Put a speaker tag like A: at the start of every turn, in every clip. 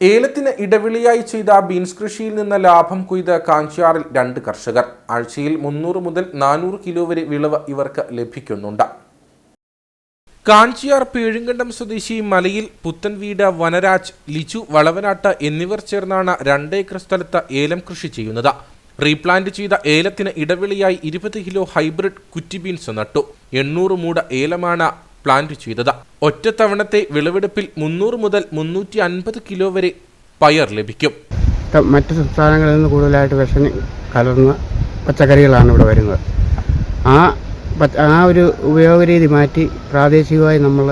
A: ഏലത്തിന് ഇടവിളിയായി ചെയ്ത ബീൻസ് കൃഷിയിൽ നിന്ന് ലാഭം കൊയ്ത കാഞ്ചിയാറിൽ രണ്ട് കർഷകർ. ആഴ്ചയിൽ മുന്നൂറ് മുതൽ നാനൂറ് കിലോ വരെ വിളവ് ഇവർക്ക് ലഭിക്കുന്നുണ്ട്. കാഞ്ചിയാർ പേഴുങ്കണ്ടം സ്വദേശി മലയിൽ പുത്തൻവീട് വനരാജ് ലിജു വളവനാട്ട് എന്നിവർ ചേർന്നാണ് രണ്ടേക്കർ സ്ഥലത്ത് ഏലം കൃഷി ചെയ്യുന്നത്. റീപ്ലാന്റ് ചെയ്ത ഏലത്തിന് ഇടവിളിയായി ഇരുപത് കിലോ ഹൈബ്രിഡ് കുറ്റിബീൻസ് നട്ടു. എണ്ണൂറ് മൂട ഏലമാണ് പ്ലാന്റ് ചെയ്തത്. ഒറ്റത്തവണത്തെ വിളവെടുപ്പിൽ മുന്നൂറ് മുതൽ മുന്നൂറ്റി അൻപത് കിലോ വരെ പയർ ലഭിക്കും.
B: മറ്റ് സംസ്ഥാനങ്ങളിൽ നിന്ന് കൂടുതലായിട്ട് വിഷം കലർന്ന പച്ചക്കറികളാണ് ഇവിടെ വരുന്നത്. ആ ആ ഒരു ഉപയോഗ രീതി മാറ്റി പ്രാദേശികമായി നമ്മൾ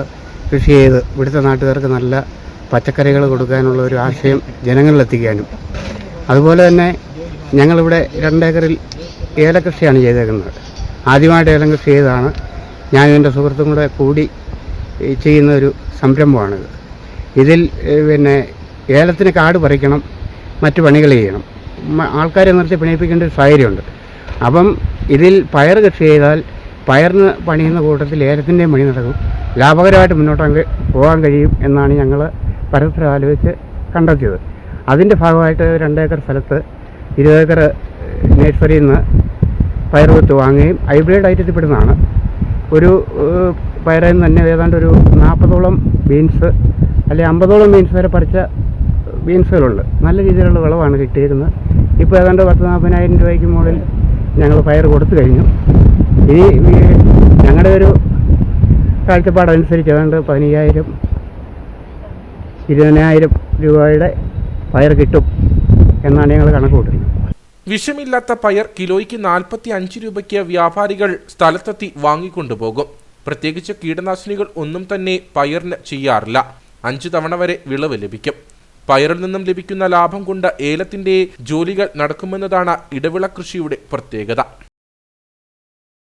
B: കൃഷി ചെയ്ത് ഇവിടുത്തെ നാട്ടുകാർക്ക് നല്ല പച്ചക്കറികൾ കൊടുക്കാനുള്ള ഒരു ആശയം ജനങ്ങളിലെത്തിക്കാനും. അതുപോലെ തന്നെ ഞങ്ങളിവിടെ രണ്ടേക്കറിൽ ഏലക്കൃഷിയാണ് ചെയ്തേക്കുന്നത്. ആദ്യമായിട്ട് ഏലം കൃഷി ചെയ്തതാണ്. ഞാൻ എന്റെ സുഹൃത്തും കൂടെ കൂടി ചെയ്യുന്ന ഒരു സംരംഭമാണിത്. ഇതിൽ പിന്നെ ഏലത്തിന് കാട് പറിക്കണം മറ്റു പണികൾ ചെയ്യണം. ആൾക്കാരെ നിർത്തി പിണിപ്പിക്കേണ്ട ഒരു സാഹചര്യമുണ്ട്. അപ്പം ഇതിൽ പയർ കൃഷി ചെയ്താൽ പയറിന് പണിയുന്ന കൂട്ടത്തിൽ ഏലത്തിന്റെയും പണി നടക്കും. ലാഭകരമായിട്ട് മുന്നോട്ട് പോകാൻ കഴിയും എന്നാണ് ഞങ്ങൾ പരസ്പരം ആലോചിച്ച് കണ്ടെത്തിയത്. അതിന്റെ ഭാഗമായിട്ട് രണ്ടേക്കർ സ്ഥലത്ത് ഇരുപതേക്കർ നഴ്സറിയിൽ നിന്ന് പയർ വിത്ത് വാങ്ങുകയും ഹൈബ്രിഡ് ഐറ്റത്തിൽപ്പെടുന്നതാണ് ഒരു നിന്ന് തന്നെ ഏതാണ്ട് ഒരു നാൽപ്പതോളം ബീൻസ് അല്ലെങ്കിൽ അമ്പതോളം ബീൻസ് വരെ പറിച്ച ബീൻസുകളുണ്ട് നല്ല രീതിയിലുള്ള വിളവാണ് കിട്ടിയിരുന്നത് ഇപ്പോൾ ഏതാണ്ട് പത്ത് നാൽപ്പതിനായിരം രൂപയ്ക്ക് മുകളിൽ ഞങ്ങൾ പയർ കൊടുത്തു കഴിഞ്ഞു. ഇനി ഞങ്ങളുടെ ഒരു കാഴ്ചപ്പാടനുസരിച്ച് ഏതാണ്ട് പതിനയ്യായിരം ഇരുപതിനായിരം രൂപയുടെ പയർ കിട്ടും എന്നാണ് ഞങ്ങൾ കണക്ക് കൂട്ടുന്നത്.
A: വിഷമില്ലാത്ത പയർ കിലോയ്ക്ക് നാൽപ്പത്തി അഞ്ച് രൂപയ്ക്ക് വ്യാപാരികൾ സ്ഥലത്തെത്തി വാങ്ങിക്കൊണ്ടുപോകും. പ്രത്യേകിച്ച് കീടനാശിനികൾ ഒന്നും തന്നെ പയറിന് ചെയ്യാറില്ല. അഞ്ചു തവണ വരെ വിളവ് ലഭിക്കും. പയറിൽ നിന്നും ലഭിക്കുന്ന ലാഭം കൊണ്ട് ഏലത്തിന്റെ ജോലികൾ നടക്കുമെന്നതാണ് ഇടവിള കൃഷിയുടെ പ്രത്യേകത.